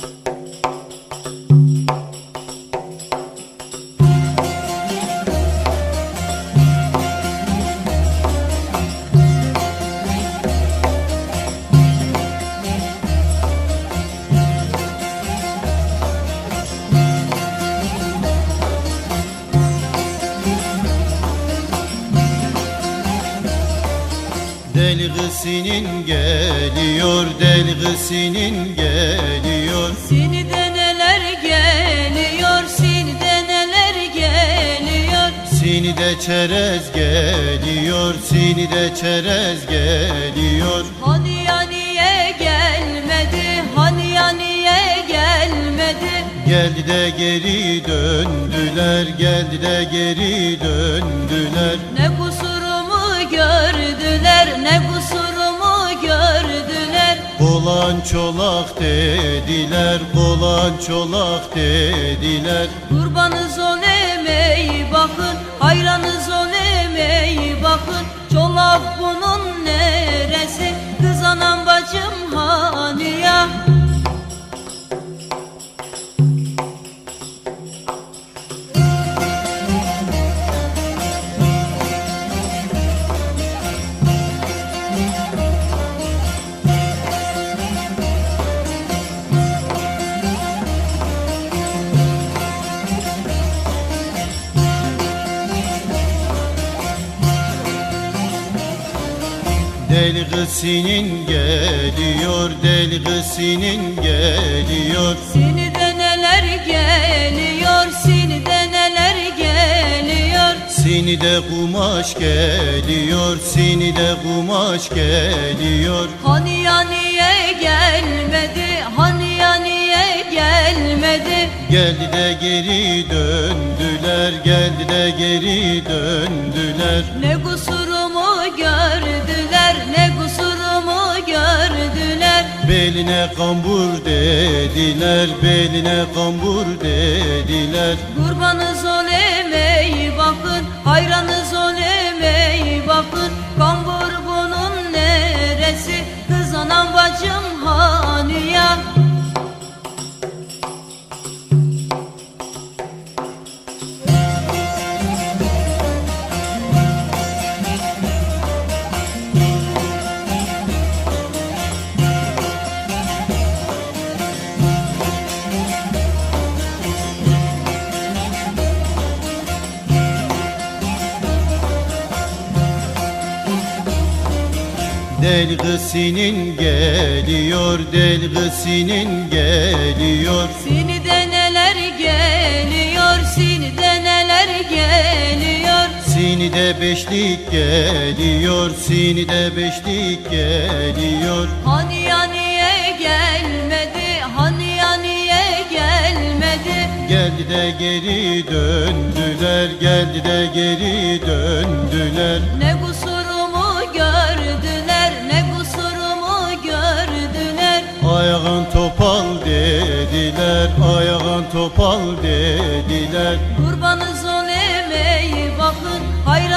Bye. Delgisinin geliyor, delgisinin geliyor. Sinide neler geliyor, sinide neler geliyor. Sinide çerez geliyor, sinide çerez geliyor. Hani ya niye gelmedi, hani ya niye gelmedi? Geldi de geri döndüler, geldi de geri döndüler. Ne kusurumu gördüler, ne kusurumu gördüler. Kolan çolak dediler, kolan çolak dediler. Kurbanız olemey bakın, hayranız olemey bakın. Çolak bunun neresi, kız anam Delgisinin geliyor, delgisinin geliyor. Sinide neler geliyor, sinide neler geliyor. Sinide kumaş geliyor, sinide kumaş geliyor. Hani ya niye gelmedi, hani ya niye gelmedi? Geldi de geri döndüler, geldi de geri döndüler. Ne kusurumu Beline kambur dediler, beline kambur dediler. Kurbanız Delgisinin geliyor, delgisinin geliyor. Sinide neler geliyor, sinide neler geliyor. Sinide beşlik geliyor, sinide beşlik geliyor. Hani ya niye gelmedi, hani ya niye gelmedi? Geldi de geri döndüler, geldi de geri döndüler. Ne kusurumu dediler, ayağın topal dediler. Kurbanız hayranız olemey bakın Topal